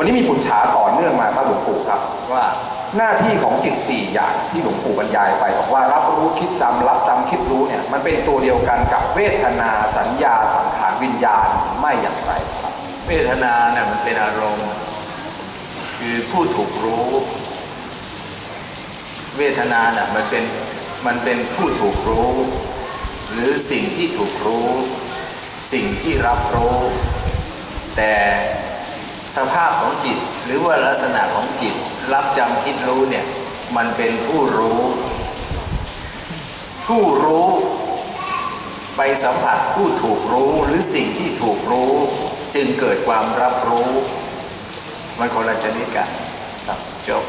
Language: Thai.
วันนี้มีปุจฉาต่อเนื่องมาครับหลวงปู่ครับว่าหน้าที่ของจิตสี่อย่างที่หลวงปู่บรรยายไปบอกว่ารับรู้คิดจำรับจำคิดรู้เนี่ยมันเป็นตัวเดียวกันกับเวทนาสัญญาสังขารวิญญาณไม่อย่างไรครับเวทนาเนี่ยมันเป็นอารมณ์ คือผู้ถูกรู้ เวทนาเนี่ยมันเป็นมันเป็นผู้ถูกรู้ หรือสิ่งที่ถูกรู้ สิ่งที่รับรู้ แต่ สภาพของจิตหรือว่าลักษณะของจิตรับจำคิดรู้เนี่ยมันเป็นผู้รู้ ผู้รู้ไปสัมผัสผู้ถูกรู้หรือสิ่งที่ถูกรู้ จึงเกิดความรับรู้ มันคนละชนิดกันจบ